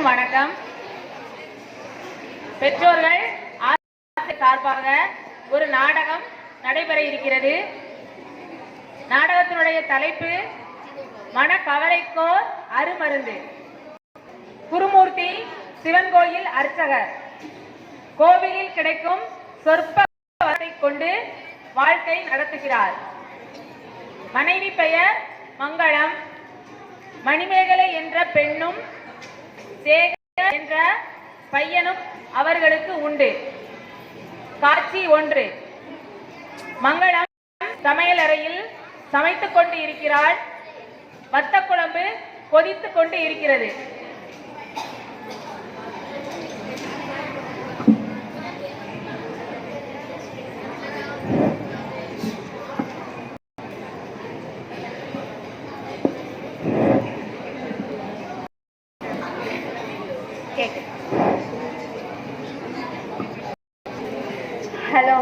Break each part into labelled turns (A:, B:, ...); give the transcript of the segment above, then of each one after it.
A: அனைவருக்கும் வணக்கம். பெற்றோர்கள் ஆசிரியர் சார்பாக ஒரு நாடகம் நடைபெற இருக்கிறது. நாடகத்தினுடைய தலைப்பு மனக்கவலைக்கோர் அருமருந்து. குருமூர்த்தி சிவன் கோயில் அர்ச்சகர். கோவிலில் கிடைக்கும் சொற்ப கொண்டு வாழ்க்கை நடத்துகிறார். மனைவி பெயர் மங்களம். மணிமேகலை என்ற பெண்ணும் சேகர் என்ற பையனும் அவர்களுக்கு உண்டு. காட்சி ஒன்று. மங்களம் சமையலறையில் சமைத்துக் கொண்டு இருக்கிறாள். வத்த குழம்பு கொதித்துக் கொண்டு இருக்கிறது கேக்கு
B: ஹலோ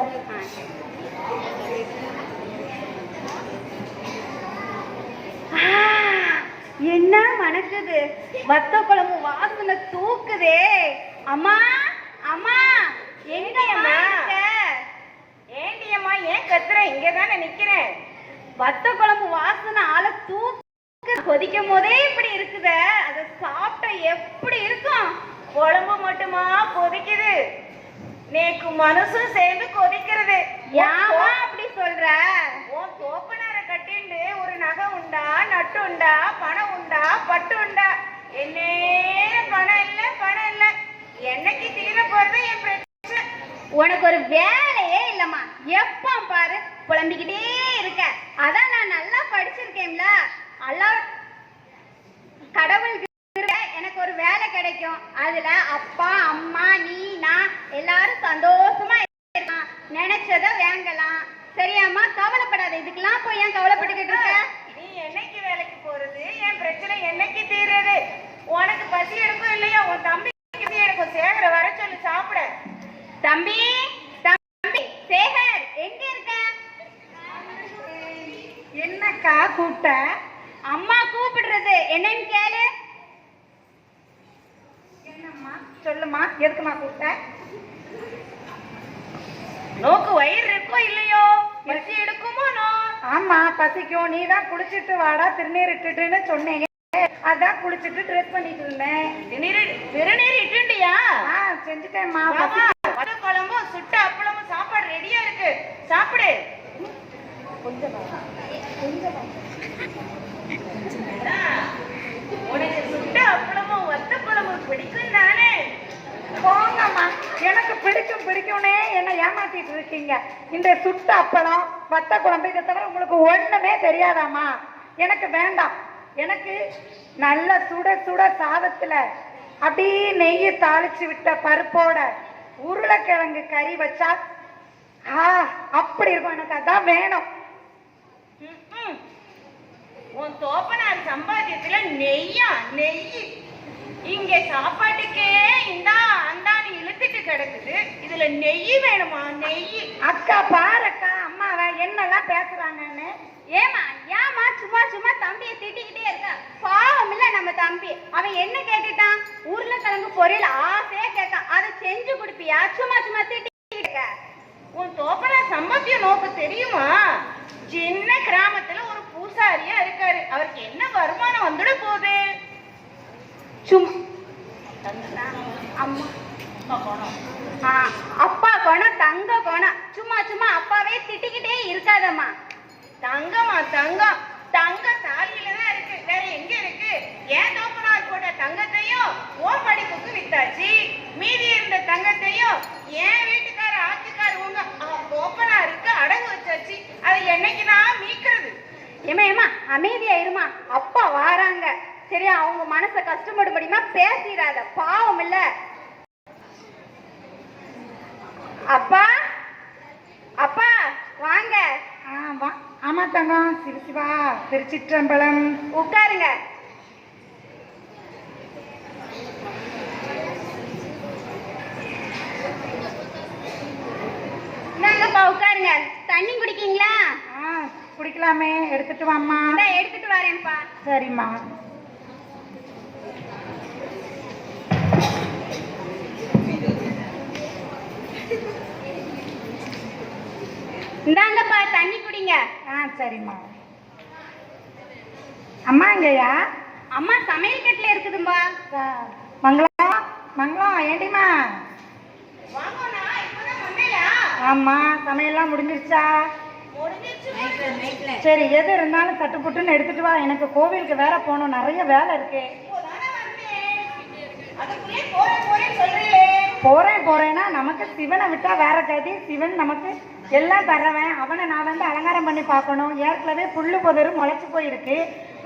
B: என்ன மணக்குது வத்த குழம்பு வாசனை தூக்குதே அம்மா அம்மா எங்கம்மா இருக்க?
A: ஏண்டியம்மா ஏன் கத்துற இங்க தானே நிக்கிறேன்
B: வத்த குழம்பு வாசனை ஆள தூக்கு கொதிக்கும் போதே இப்படி இருக்குதே. அதை சாப்பிட்டா எப்படி இருக்கும்?
A: குழம்பு மட்டுமா கொதிக்குது? நேக்கு மனசும் சேர்ந்து கொதிக்கிறது.
B: ஏமா அப்படி சொல்ற?
A: உன் தோப்பனார கட்டிண்டு ஒரு நகை உண்டா நட்டு உண்டா பணம் உண்டா பட்டு உண்டா? என்னே பணம் இல்ல பணம் இல்ல. என்னைக்கு தீர போறது என் பிரச்சனை?
B: உனக்கு ஒரு வேலையே இல்லம்மா. எப்ப பாரு புலம்பிக்கிட்டே இருக்க. அதான் நான் நல்லா படிச்சிருக்கேன்ல. அல்லா கடவுள் எனக்கு ஒரு வேலை கிடைக்கும். அதுல அப்பா அம்மா நீ நான் எல்லாரும் சந்தோஷமா நினைச்சத வாங்கலாம். சரியாம்மா கவலைப்படாத. இதுக்கெல்லாம் போய் ஏன் கவலைப்பட்டுக்கிட்டு இருக்க
A: நீ என்னைக்கு வேலைக்கு போறது என் பிரச்சனை என்னைக்கு தீருது உனக்கு பசி எடுக்கும் இல்லையா உன் தம்பி பசி எடுக்கும் சேகர வர சொல்லு சாப்பிட
B: தம்பி தம்பி சேகர் எங்க இருக்க
A: என்னக்கா கூப்பிட்ட
B: அம்மா கூப்பிடுறது என்னன்னு கேளு
A: என்னம்மா சொல்லுமா எதுக்குமா கூப்பிட்ட நோக்கு வயிறு இருக்கோ இல்லையோ பசி எடுக்குமோ நோ
C: ஆமா பசிக்கும் நீ தான் குளிச்சிட்டு வாடா திருநீர் இட்டுட்டுன்னு சொன்னீங்க. அதான் குளிச்சிட்டு ட்ரெஸ் பண்ணிட்டு இருந்தேன்.
A: திருநீர் திருநீர் இட்டுண்டியா
C: ஆ செஞ்சுட்டேன்மா
A: வட குழம்பும் சுட்ட அப்பளமும் சாப்பாடு ரெடியா இருக்கு. சாப்பிடு. உனக்கு சுட்ட அப்பளமும் வத்த குழம்பும் பிடிக்கும் தானே?
C: போங்கம்மா. எனக்கு பிடிக்கும் பிடிக்கும்னே என்ன ஏமாத்திட்டு இருக்கீங்க. இந்த சுட்ட அப்பளம் வத்த குழம்பு இதை தவிர உங்களுக்கு ஒண்ணுமே தெரியாதாம்மா. எனக்கு வேண்டாம். எனக்கு நல்ல சுட சுட சாதத்துல அப்படியே நெய்யை தாளிச்சு விட்ட பருப்போட உருளைக்கிழங்கு கறி வச்சா ஆ அப்படி இருக்கும். எனக்கு அதான் வேணும்.
A: உன் தோப்பனார் சம்பாத்தியத்துல நெய்யா? நெய். இங்க சாப்பாட்டுக்கே இந்தா அந்தான்னு இழுத்துட்டு கிடக்குது. இதுல நெய் வேணுமா? நெய்.
C: அக்கா பாருக்கா அம்மாவை என்னெல்லாம் பேசுறாங்கன்னு.
B: ஏமா ஏமா சும்மா சும்மா தம்பியை திட்டிக்கிட்டே இருக்க? பாவம் இல்ல நம்ம தம்பி. அவன் என்ன கேட்டுட்டான்? உருளைக்கிழங்கு பொரியல் ஆசையா கேட்கான் அதை செஞ்சு கொடுப்பியா? சும்மா சும்மா திட்டிக்கிட்டு இருக்க.
A: உன் தோப்பனார் சம்பாத்திய நோக்கு தெரியுமா? சின்ன கிராமத்துல ஒரு பூசாரியா இருக்காரு. அவருக்கு என்ன வருமானம் வந்துட போகுது?
B: சும்மா அம்மா ஆ, அப்பா கோணம் தங்க கோணம் சும்மா சும்மா அப்பாவே திட்டிக்கிட்டே இருக்காதம்மா
A: தங்கம்மா தங்கம் தங்க தாலியில தான் இருக்கு வேற எங்க இருக்கு ஏன் தோப்பனார் போட்ட தங்கத்தையும் ஓ படிப்புக்கு வித்தாச்சு மீதி இருந்த தங்கத்தையும் ஏன் வீட்டுக்கார ஆத்துக்கார உங்க தோப்பனாருக்கு அடகு வச்சாச்சு அதை என்னைக்கு நான் மீக்கிறது
B: ஏமா ஏமா அமைதியா இருமா அப்பா வாராங்க சரியா? அவங்க மனசை கஷ்டப்படும்படிமா பேசிடாத. பாவம் இல்ல. அப்பா? அப்பா வாங்க.
C: ஆமா தங்கம். சிரிச்சுவா திருச்சிற்றம்பலம்.
B: உட்காருங்க. இந்தாங்கப்பா உட்காருங்க. தண்ணி குடிக்கீங்களா?
C: ஆ குடிக்கலாமே. எடுத்துட்டு வாம்மா.
B: எடுத்துட்டு வரேன்ப்பா.
C: சரிம்மா.
B: இந்தாங்கப்பா தண்ணி குடிங்க.
C: ஆ சரிம்மா. அம்மா இங்கயா
B: அம்மா சமையல் கட்டில இருக்குதும்பா.
C: மங்களம் மங்களம்
A: வந்தேயா?
C: ஆமா சமையல்லாம் முடிஞ்சிருச்சா? சரி எது இருந்தாலும் தட்டு புட்டுன்னு எடுத்துட்டு வா. எனக்கு கோவிலுக்கு வேற போகணும். நிறைய வேலை இருக்கு.
A: போறேன்
C: போறேன்னா நமக்கு சிவனை விட்டா வேற கதி சிவன் நமக்கு எல்லாம் தர்றவன் அவனை நான் வந்து அலங்காரம் பண்ணி பார்க்கணும். ஏற்கனவே புல்லு புதரு முளைச்சு போயிருக்கு.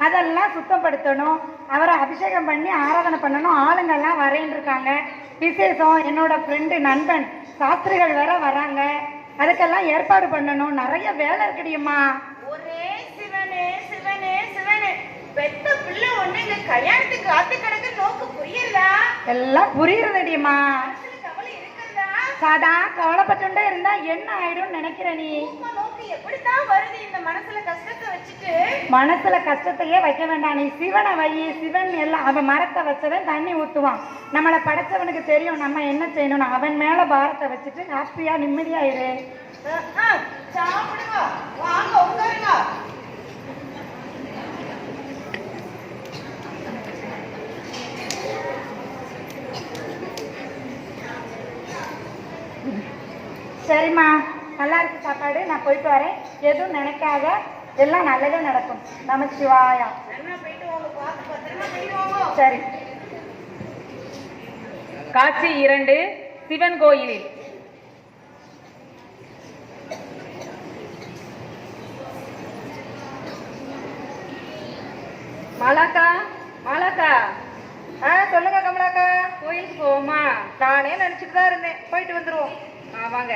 C: அதெல்லாம் சுத்தப்படுத்தணும். அவரை அபிஷேகம் பண்ணி ஆராதனை பண்ணணும். ஆளுங்கெல்லாம் வரேன்னு இருக்காங்க. விசேஷம் என்னோட ஃப்ரெண்டு நண்பன் சாஸ்திரிகள் வேற வராங்க. அதுக்கெல்லாம் ஏற்பாடு பண்ணணும். நிறைய வேலை இருக்குடியம்மா
A: ஒரே சிவனே சிவனே சிவனே. பெத்த பிள்ளை ஒண்ணு இங்க கல்யாணத்துக்கு காத்து கிடக்கு நோக்கு புரியுதா
C: எல்லாம் புரியுறதுடியம்மா சாதா கவலைப்பட்டுட்டே இருந்தா என்ன ஆயிடும்னு நினைக்கிற நீ?
A: எப்படித்தான் வருது இந்த மனசுல கஷ்டத்தை வச்சுட்டு?
C: மனசுல கஷ்டத்தையே வைக்க வேண்டாம். நீ சிவனை வை. சிவன் எல்லாம் அவன் மரத்தை வச்சவன் தண்ணி ஊத்துவான். நம்மளை படைச்சவனுக்கு தெரியும் நம்ம என்ன செய்யணும் அவன் மேல பாரத்தை வச்சுட்டு ஹாப்பியா நிம்மதியா இரு.
A: சாப்பிடுங்க. வாங்க உட்காருங்க.
C: சரிம்மா. நல்லா இருக்கு சாப்பாடு. நான் போயிட்டு வரேன். எதுவும் நினைக்காத. எல்லாம் நல்லதே நடக்கும். நமச்சிவாயா சரி.
D: காட்சி இரண்டு சிவன் கோயிலில். மாலாக்கா மாலாக்கா.
C: ஆ சொல்லுங்க கமலாக்கா.
D: கோயிலுக்கு போவோமா?
C: நானே நினைச்சிட்டு தான் இருந்தேன். போயிட்டு வந்துருவோம்.
D: வாங்க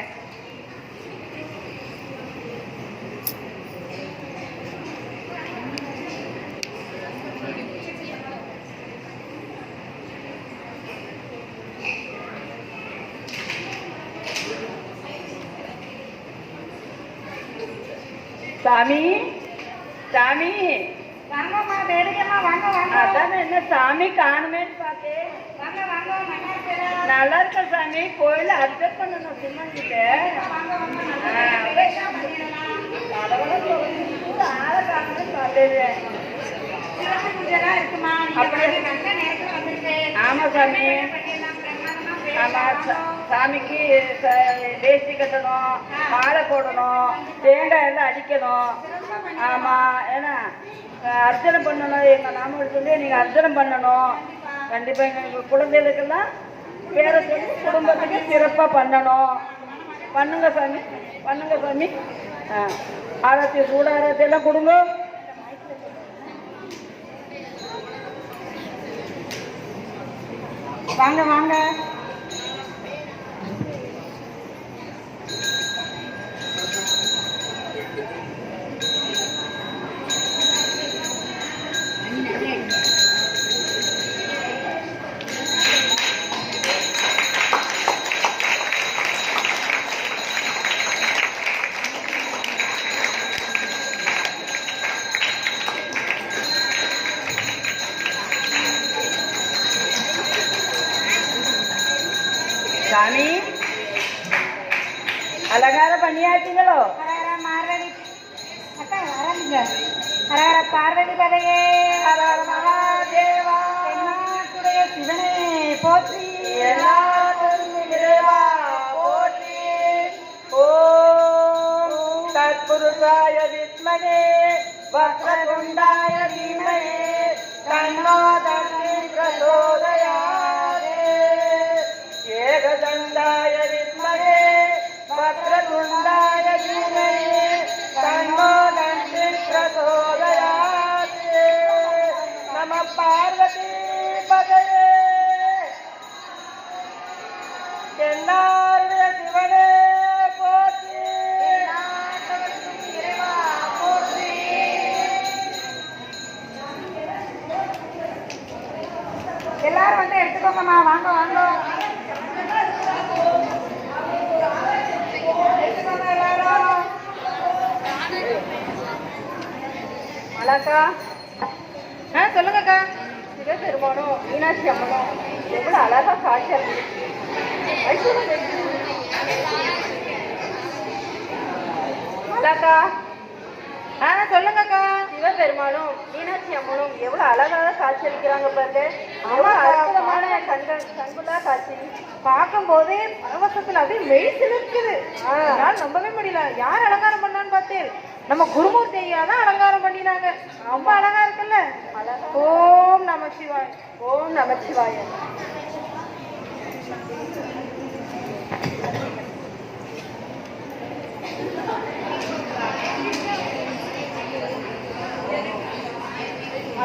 D: சாமி சாமி
C: வாங்கம்மா வேடிக்கைம்மா வாங்க வாங்க
D: அதான் என்ன சாமி காணுமேன்னு பார்த்தேன்
C: வாங்க வாங்க நல்லா
D: இருக்க சாமி? கோயில அர்ச்சனை பண்ணணும் சிம்மன் கிட்ட ஆமா சாமி. ஆமா சாமிக்கு வேஷ்டி கட்டணும் மாலை போடணும் தேங்காய் எல்லாம் அடிக்கணும். ஆமா ஏன்னா அர்ச்சனை பண்ணணும். எங்க நாம சொல்லி நீங்க அர்ச்சனை பண்ணணும். கண்டிப்பா எங்க குழந்தைகளுக்கெல்லாம் பேரை சொல்லி குடும்பத்துக்கு சிறப்பா பண்ணணும். பண்ணுங்க சாமி பண்ணுங்க சாமி. ஆ ஆரத்தி சூட ஆரத்தி எல்லாம் கொடுங்க.
C: வாங்க வாங்க.
D: சாமி அலங்காரம் பண்ணியாச்சுங்களோ
C: ஹரஹர மார்கழி அக்கா ஆரம்பிங்க ஹரஹர பார்வதி பதையே
D: ஹரஹர மகாதேவா
C: தென்னாட்டுடைய சிவனே போற்றி
D: எல்லாரும் இறைவா போற்றி ஓம் தத்புருஷாய வித்மகே வக்ரதுண்டாய தீமகே தன்னோ
C: मेघदण्डाय विद्महे मात्र
D: गुण्डाय
C: विनये சொல்லுங்கக்கா.
D: சிவபெருமானும் மீனாட்சி அம்மனும் எவ்வளவு
E: அழகாக காட்சி அளிக்கிறாங்க பாருங்க
F: ஆமாக்கா.
E: அற்புதமான கண்கள் கண்குள்ளா காட்சி.
F: பார்க்கும்போதே பரவசத்துல அப்படியே மெய் சிலிர்க்குது. என்னால நம்பவே முடியல. யார் அலங்காரம் பண்ணான்னு பார்த்தேன். நம்ம குருமூர்த்தி ஐயா தான் அலங்காரம் பண்ணினாங்க. ரொம்ப அழகா இருக்குல்ல. ஓம் நம சிவாய்.
E: ஓம் நமச்சிவாய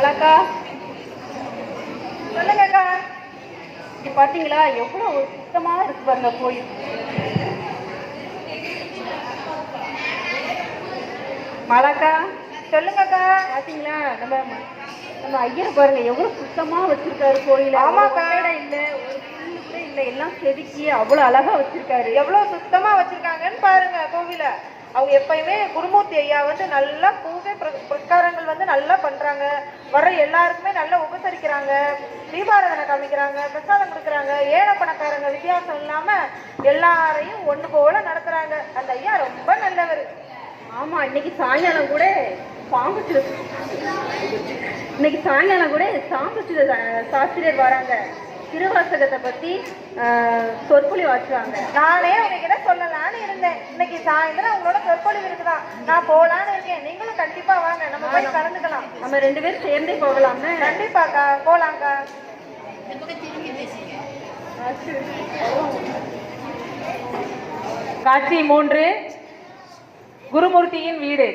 E: அழகா
F: சொல்லுங்கக்கா
E: இங்க பாத்தீங்களா? எவ்வளவு சுத்தமா இருக்கு பாருங்க கோயில். மலக்கா
F: சொல்லுங்கக்கா
E: பாத்தீங்களா? நம்ம நம்ம ஐயர் பாருங்க எவ்வளவு சுத்தமா வச்சிருக்காரு கோயில.
F: ஆமாக்கா.
E: இல்ல இல்ல எல்லாம் செதுக்கி அவ்வளவு அழகா வச்சிருக்காரு.
F: எவ்வளவு சுத்தமா வச்சிருக்காங்கன்னு பாருங்க கோவில. அவங்க எப்பயுமே குருமூர்த்தி ஐயா வந்து நல்லா பூஜை புர- புரஸ்காரங்கள் வந்து நல்லா பண்றாங்க. வர எல்லாருக்குமே நல்லா உபசரிக்கிறாங்க. தீபாராதனை காமிக்கிறாங்க பிரசாதம் கொடுக்குறாங்க ஏழை பணக்காரங்க வித்தியாசம் இல்லாம எல்லாரையும் ஒண்ணு போல நடத்துறாங்க. அந்த ஐயா ரொம்ப நல்லவர்.
E: ஆமா இன்னைக்கு சாயங்காலம் கூட சாம்பு இன்னைக்கு சாயங்காலம் கூட சாம்பு சாஸ்திரியர் வராங்க. திருவாசகத்தை ஆஹ், சொற்பொழி வாச்சுவாங்க.
F: நானே உங்ககிட்ட சொல்லலாம்னு இருந்தேன். இன்னைக்கு சாயந்தரம் உங்களோட சொற்பொழிவு இருக்குதான் நான் போலான்னு இருக்கேன். நீங்களும் கண்டிப்பா வாங்க. நம்ம போய் கலந்துக்கலாம்.
E: நம்ம ரெண்டு பேரும் சேர்ந்தே போகலாம்னு
F: கண்டிப்பாக்கா போலாம்க்கா.
G: காட்சி மூன்று. குருமூர்த்தியின் வீடு.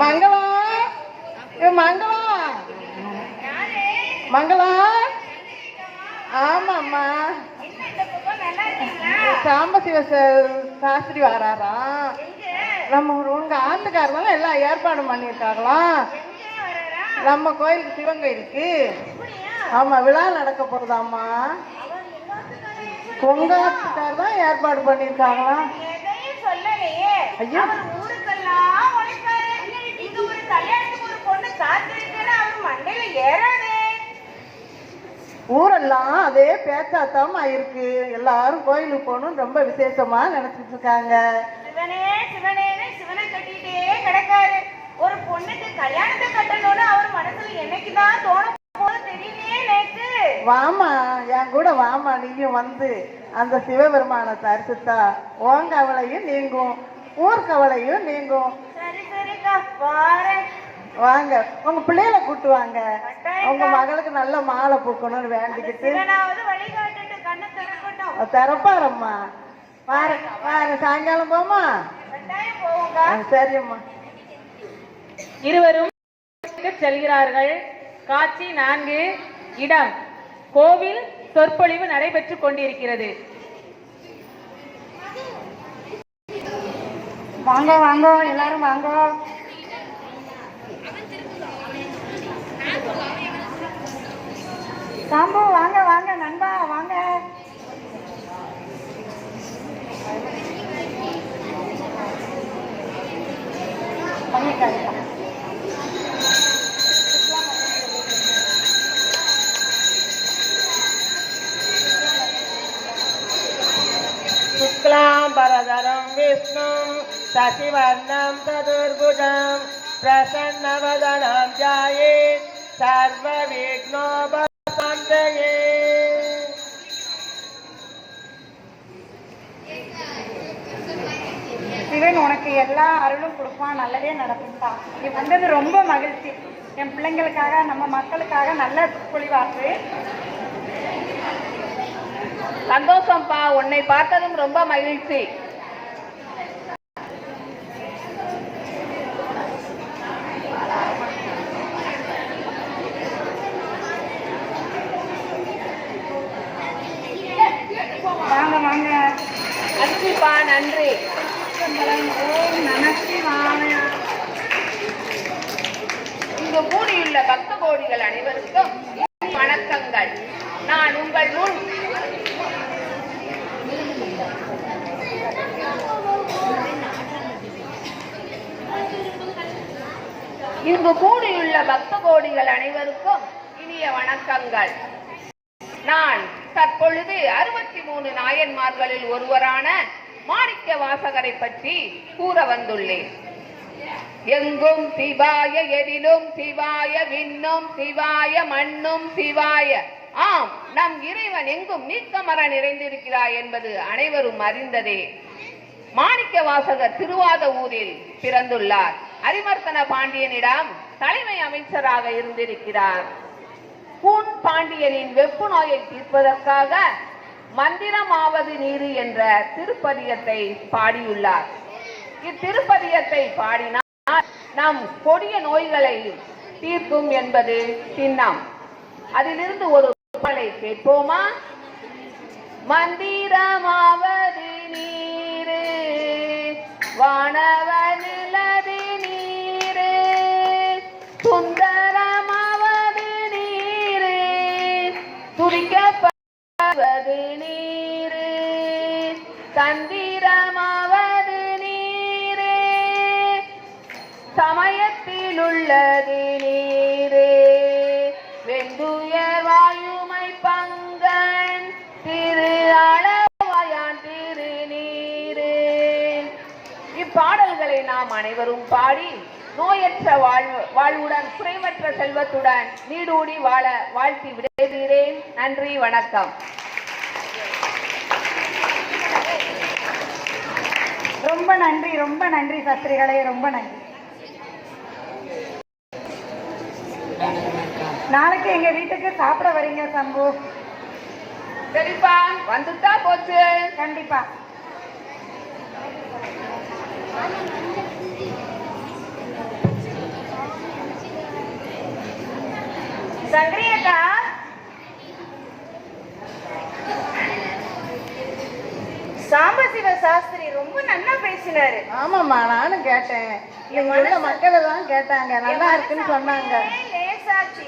F: மங்களம் ஏ மங்களம் மங்களம் ஆமாம்மா. சாம்பசிவ சாஸ்திரி வராரா?
A: எங்க
F: நம்ம உங்க ஆத்துக்காரங்க எல்லாம் ஏற்பாடு பண்ணியிருக்காங்களாம் நம்ம கோயிலுக்கு சிவன் கோயிலுக்கு. ஆமா விழா நடக்க போறதாம்மா. உங்க ஆத்துக்கார் தான் ஏற்பாடு பண்ணியிருக்காங்களாம் ஐயோ.
A: அவர் ஊருக்கெல்லாம் உழைப்பாரு இங்க ஒரு கல்யாணத்துக்கு ஒரு பொண்ணு காத்திருக்குன்னு அவர் மண்டையில ஏறாதே
F: ஊரெல்லாம் அதே பேச்சாத்தாம இருக்கு எல்லாரும் கோயிலுக்கு போகணும்னு ரொம்ப விசேஷமா நினைச்சிட்டு இருக்காங்க.
A: சிவனே சிவனேன்னு சிவனை கட்டிட்டே கிடக்காரு. ஒரு பொண்ணுக்கு கல்யாணத்தை கட்டணும்னு அவர் மனசுல என்னைக்குதான் தோண போது தெரியலையே நேக்கு
F: வாமா என் கூட வாமா நீயும் வந்து அந்த சிவபெருமான தரிசித்தா உன் கவலையும் நீங்கும் ஊர் கவலையும் நீங்கும்.
A: சரி சரிக்கா வாரேன்.
F: வாங்க. உங்க பிள்ளைகளை கூட்டு வாங்க. உங்க மகளுக்கு நல்ல மாலை பூக்கணும்னு வேண்டிக்கிட்டு. திறப்பாரம்மா. வார வார. சாயங்காலம் போமா சரியம்மா.
G: இருவரும் செல்கிறார்கள். காட்சி நான்கு. இடம். கோவில் சொற்பொழிவு நடைபெற்றுக் கொண்டிருக்கிறது.
F: வாங்க வாங்க. எல்லாரும் வாங்க. சாம்பு வாங்க வாங்க நண்பா வாங்க பண்ணிட்டாருப்பா.
G: शुक्लां परधरं विष्णुं शशिवर्णं चतुर्भुजं प्रसन्नवदनं ध्याये सर्वविघ्नोपशान्तये
F: சிவன் உனக்கு எல்லா அருளும் கொடுப்பான் நல்லதே நடக்கும்பா நீ வந்தது ரொம்ப மகிழ்ச்சி என் பிள்ளைங்களுக்காக நம்ம மக்களுக்காக நல்ல பொழிவாக்கு
G: சந்தோஷம்ப்பா உன்னை பார்த்ததும் ரொம்ப மகிழ்ச்சி
H: தற்பொழுது அறுபத்தி மூணு நாயன்மார்களில் ஒருவரான மாணிக்க வாசகரை பற்றி கூற வந்துள்ளேன். எங்கும் சிவாய எதிலும் சிவாய விண்ணும் சிவாய மண்ணும் சிவாய. ஆம் நம் இறைவன் எங்கும் நீக்கமர நிறைந்திருக்கிறாய் என்பது அனைவரும் அறிந்ததே. மாணிக்க வாசகர் திருவாத ஊரில் பிறந்துள்ளார். அரிமர்த்தன பாண்டியனிடம் தலைமை அமைச்சராக இருந்திருக்கிறார். கூன் பாண்டியனின் வெப்பு நோயை தீர்ப்பதற்காக மந்திரமாவது நீரு என்ற திருப்பதியத்தை பாடியுள்ளார். இத்திருப்பதியத்தை பாடினால் நம் கொடிய நோய்களை தீர்க்கும் என்பது சின்னம். அதிலிருந்து ஒரு பாடலை கேட்போமா? மந்திரமாவது நீரு வானவர் உள்ளது நீரே வெந்துயர் வாயுமை பங்கன் திரு அளவாயான் திரு நீரே இப்பாடல்களை நாம் அனைவரும் பாடி நோயற்ற வாழ்வு வாழ்வுடன் குறைவற்ற செல்வத்துடன் நீடூடி வாழ வாழ்த்தி விடைகிறேன் நன்றி வணக்கம்.
C: ரொம்ப நன்றி ரொம்ப நன்றி சஸ்திரிகளே ரொம்ப நன்றி. நாளைக்கு எங்க வீட்டுக்கு சாப்பிட வரீங்க சம்பு.
H: சரிப்பா. வந்துட்டா போச்சு.
C: கண்டிப்பா.
A: சங்கரி அக்கா. சாம்பசிவ சாஸ்திரி ரொம்ப நல்லா பேசினாரு.
C: ஆமாம்மா நானும் கேட்டேன். உள்ள மக்கள் எல்லாம் கேட்டாங்க. நல்லா இருக்குன்னு சொன்னாங்க.
A: லேசாச்சு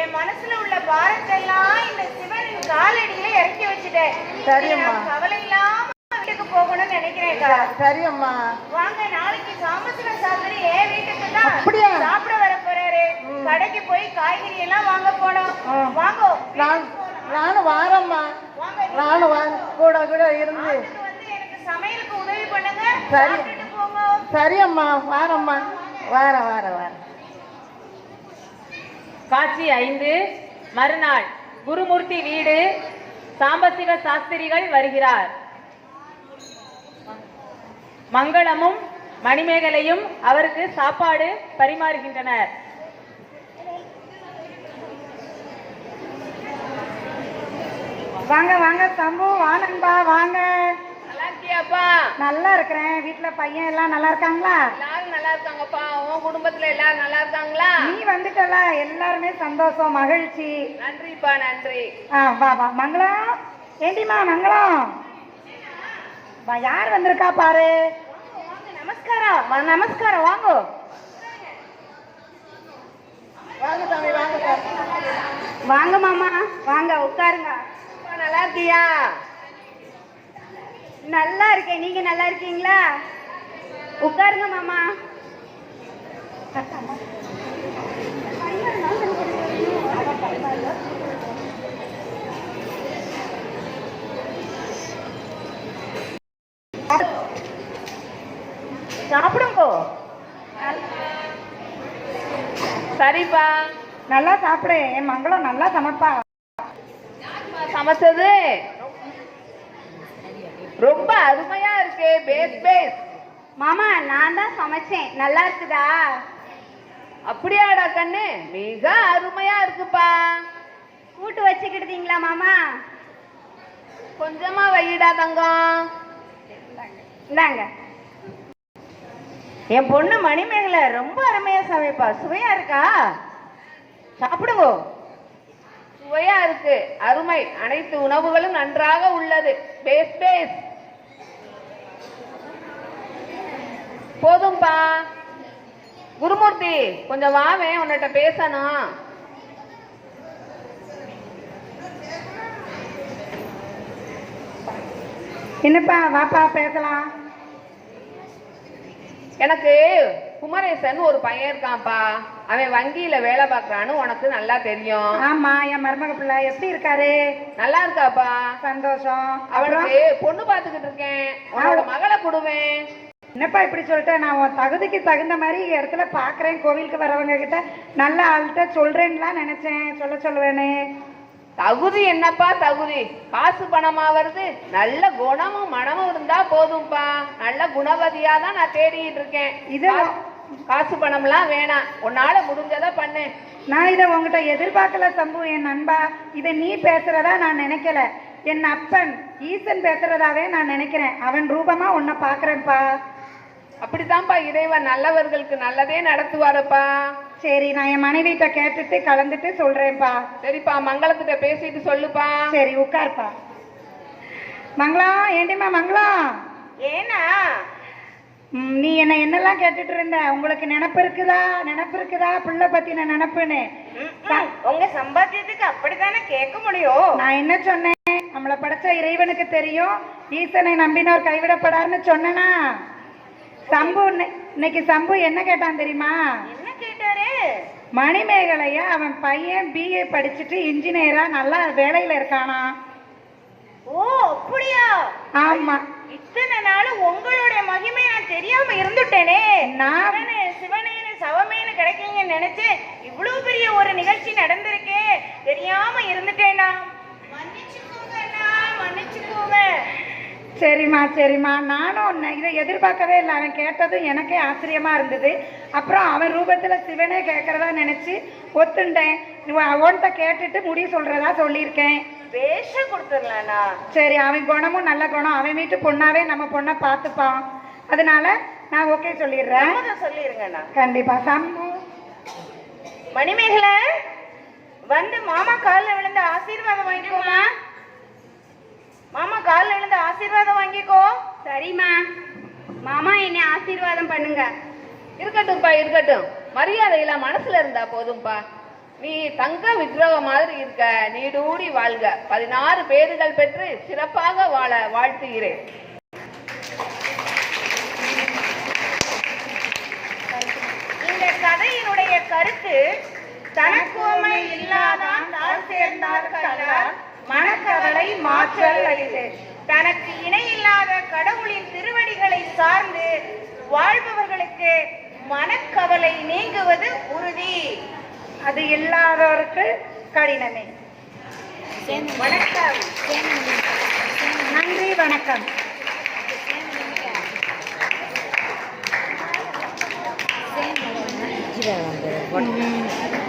A: என் மனசுல உள்ள பாரத்தெல்லாம் இந்த சிவனின் காலடியில இறக்கி வச்சுட்டேன்.
C: சரியம்மா.
A: கவலை இல்லாம வீட்டுக்கு போகணும்னு நினைக்கிறேன்க்கா
C: சரியம்மா.
A: வாங்க நாளைக்கு சாம்பசிவ சாஸ்திரி என் வீட்டுக்கு தான்.
C: அப்படியா?
A: சாப்பிட வர போறாரு. கடைக்கு போய் காய்கறி எல்லாம் வாங்க போனோம். வாங்க.
C: நான் நானும் வாரம்மா.
A: வாங்க
C: நானும் வார கூட கூட இருந்து.
A: எனக்கு சமையலுக்கு உதவி பண்ணுங்க.
C: சரி. சரியம்மா. வாரம்மா. வாரம் வாரம் வாரம்
I: காட்சி ஐந்து. மறுநாள் குருமூர்த்தி வீடு. சாம்பசிவ சாஸ்திரிகள் வருகிறார். மங்களமும் மணிமேகலையும் அவருக்கு சாப்பாடு பரிமாறுகின்றனர்.
C: வாங்க வாங்க சம்பு வானன்பா வாங்க.
H: இருக்கியாப்பா
C: நல்லா இருக்கிறேன். வீட்ல பையன் எல்லாம் நல்லா இருக்காங்களா?
H: எல்லாரும் நல்லா இருக்காங்கப்பா. உன் குடும்பத்துல எல்லாரும் நல்லா இருக்காங்களா?
C: நீ வந்துட்டல. எல்லாருமே சந்தோஷம் மகிழ்ச்சி.
H: நன்றிப்பா நன்றி.
C: ஆ வா வா. மங்களம். ஏண்டிமா மங்களம். வா யார் வந்திருக்கா பாரு? நமஸ்காரம். வா, நமஸ்காரம். வாங்க. வாங்க சாமி வாங்க
B: வாங்க மாமா. வாங்க உட்காருங்க.
H: நல்லா இருக்கியா?
B: நல்லா இருக்கேன். நீங்க நல்லா இருக்கீங்களா? உட்காருங்க மாமா.
C: சாப்பிடுங்க.
H: சரிப்பா.
C: நல்லா சாப்பிடு. என் மங்களம் நல்லா சமைப்பா.
H: சமைச்சது? ரொம்ப அருமையா இருக்கு பேஸ் பேஸ்.
B: மாமா நான் தான் சமைச்சேன். நல்லா இருக்குதா?
H: அப்படியாடா கண்ணு மிக அருமையா இருக்குப்பா.
B: கூட்டு வச்சுக்கிட்டீங்களா மாமா?
H: கொஞ்சமா வையிடா தங்கம்.
B: இந்தாங்க.
A: என் பொண்ணு மணிமேகலை ரொம்ப அருமையா சமைப்பா. சுவையா இருக்கா? சாப்பிடுங்க.
H: சுவையா இருக்கு. அருமை. அனைத்து உணவுகளும் நன்றாக உள்ளது. பேஸ் பேஸ். போதும்பா. குருமூர்த்தி கொஞ்சம் வாவே உன்கிட்ட பேசணும்.
C: என்னப்பா வாப்பா பேசலாம்.
H: எனக்கு குமரேசன் ஒரு பையன் இருக்கான்ப்பா. அவன் வங்கியில வேலை பார்க்கறான்னு உனக்கு நல்லா தெரியும்.
C: ஆமா என் மருமக பிள்ளை எப்படி இருக்காரு?
H: நல்லா இருக்காப்பா.
C: சந்தோஷம்.
H: அவளுக்கு பொண்ணு பார்த்துக்கிட்டு இருக்கேன். உன்னோட மகளை கொடுவேன்.
C: என்னப்பா இப்படி சொல்லிட்டேன் நான் உன் தகுதிக்கு தகுந்த மாதிரி இடத்துல பார்க்குறேன் கோவிலுக்கு வரவங்க கிட்ட நல்ல ஆள்கிட்ட சொல்றேன்னுலாம் நினைச்சேன். சொல்ல சொல்லுவேனே.
H: தகுதி என்னப்பா தகுதி? காசு பணமா வருது. நல்ல குணமும் மனமும் இருந்தா போதும்பா. நல்ல குணவதியா தான் நான் தேடிட்டு இருக்கேன்.
C: இது
H: காசு- பணம்லாம் வேணாம். உன்னால முடிஞ்சதை பண்ணு.
C: நான் இதை உங்ககிட்ட எதிர்பார்க்கல சம்பு என் நண்பா. இதை நீ பேசுறதா நான் நினைக்கல. என் அப்பன் ஈசன் பேசுறதாவே நான் நினைக்கிறேன். அவன் ரூபமா உன்னை பார்க்கறேன்ப்பா
H: அப்படித்தான்ப்பா இறைவன் நல்லவர்களுக்கு நல்லதே நடத்துவாருப்பா.
C: சரி நான் என் மனைவிட்ட கேட்டுட்டு கலந்துட்டு சொல்றேன்ப்பா.
H: சரிப்பா மங்களத்திட்ட பேசிட்டு சொல்லுப்பா.
C: சரி உட்காருப்பா. மங்களம் ஏண்டிம்மா மங்களம்
A: ஏன்னா?
C: ம், நீ என்ன என்னெல்லாம் கேட்டுட்டு இருந்த? உங்களுக்கு நினப்பு இருக்குதா? நினப்பு இருக்குதா? பிள்ளை பத்தின நினப்புன்னு.
A: ம், ம், உங்க சம்பாத்தியத்துக்கு அப்படித்தானே கேட்க முடியும்?
C: நான் என்ன சொன்னேன்? நம்மளை படைச்ச இறைவனுக்கு தெரியும். ஈசனை நம்பினோர் கைவிடப்படாருன்னு சொன்னேனா? சம்பு இன்னை- இன்னைக்கு சம்பு என்ன கேட்டான் தெரியுமா?
A: என்ன கேட்டாரு?
C: மணிமேகலைய அவன் பையன் பிஏ படிச்சுட்டு இன்ஜினியரா நல்லா வேலையில இருக்கானா?
A: ஓ அப்படியா?
C: ஆமா.
A: இத்தனை நாள் உங்களுடைய மகிமை நான் தெரியாம இருந்துட்டேனே.
C: நான்
A: சிவனே சிவனேன்னு சவமேன்னு கிடைக்கீங்கன்னு நினைச்சேன் இவ்வளவு பெரிய ஒரு நிகழ்ச்சி நடந்திருக்கே. தெரியாம இருந்துட்டேனா
C: சரிம்மா சரிம்மா. நானும் உன்னை இதை எதிர்பார்க்கவே இல்லை. அவன் கேட்டதும் எனக்கே ஆச்சரியமா இருந்தது. அப்புறம் அவன் ரூபத்துல சிவனே கேட்கறதா நினைச்சு ஒத்துண்டேன். உன்கிட்ட கேட்டுட்டு முடிவு சொல்றதா சொல்லியிருக்கேன்.
A: பேஷ கொடுத்துடலாண்ணா.
C: சரி அவன் குணமும் நல்ல குணம். அவன் வீட்டு பொண்ணாவே நம்ம பொண்ணை பார்த்துப்பான். அதனால நான் ஓகே சொல்லிடுறேன்.
A: சம்மதம் சொல்லிருங்கண்ணா.
C: கண்டிப்பா சம்மு
A: மணிமேகலை வந்து மாமா காலில் விழுந்து ஆசீர்வாதம் வாங்கிக்கோமா? மாமா காலில் விழுந்து ஆசீர்வாதம் வாங்கிக்கோ.
B: சரிம்மா. மாமா என்னை ஆசீர்வாதம் பண்ணுங்க.
H: இருக்கட்டும்ப்பா இருக்கட்டும். மரியாதை எல்லாம் மனசுல இருந்தா போதும்பா நீ தங்க விக்கிரகம் மாதிரி இருக்க. நீடூடி வாழ்க. பதினாறு பேர்கள் பெற்று சிறப்பாக வாழ வாழ்த்துகிறேன்.
A: இந்த கதையினுடைய கருத்து தனக்குவமை இல்லாதான் தாழ் சேர்ந்தார் மனக்கவலை மாற்றல் அரிது. தனக்கு இணையில்லாத கடவுளின் திருவடிகளை சார்ந்து வாழ்பவர்களுக்கு மனக்கவலை நீங்குவது உறுதி.
C: அது இல்லாதவருக்கு கடினமே.
A: வணக்கம்.
C: நன்றி வணக்கம்.
J: வந்து